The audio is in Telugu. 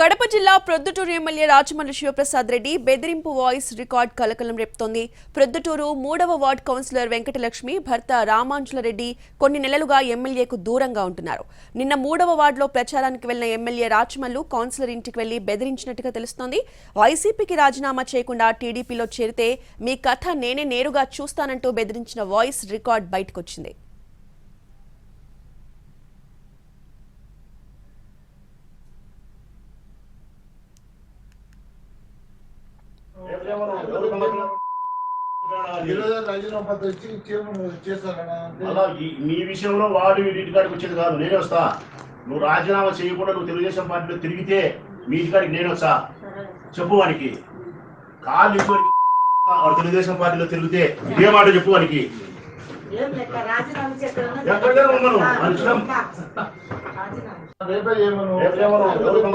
కడప జిల్లా ప్రొద్దుటూరు ఎమ్మెల్యే రాజమల్లి శివప్రసాద్ రెడ్డి బెదిరింపు వాయిస్ రికార్డ్ కలకలం రేపుతోంది. ప్రొద్దుటూరు మూడవ వార్డ్ కౌన్సిలర్ వెంకటలక్ష్మి భర్త రామాంజులరెడ్డి కొన్ని నెలలుగా ఎమ్మెల్యేకు దూరంగా ఉంటున్నారు. నిన్న మూడవ వార్డులో ప్రచారానికి వెళ్ళిన ఎమ్మెల్యే రాజమల్లు కౌన్సిలర్ ఇంటికి వెళ్ళి బెదిరించినట్టుగా తెలుస్తోంది. వైసీపీకి రాజీనామా చేయకుండా టీడీపీలో చేరితే మీ కథ నేనే నేరుగా చూస్తానంటూ బెదిరించిన వాయిస్ రికార్డ్ బయటకొచ్చింది. అలా ఈ- నీ విషయంలో వాడు వీటి కాడికి వచ్చేది కాదు నేనే వస్తా. నువ్వు రాజీనామా చేయకుండా నువ్వు తెలుగుదేశం పార్టీలో తిరిగితే మీ ఇంటికాడికి నేను వస్తా. చెప్పు వానికి. ఇవ్వడానికి వాడు తెలుగుదేశం పార్టీలో తిరిగితే ఇదే మాట చెప్పు వానికి. చేయమను రేపు ఏమను?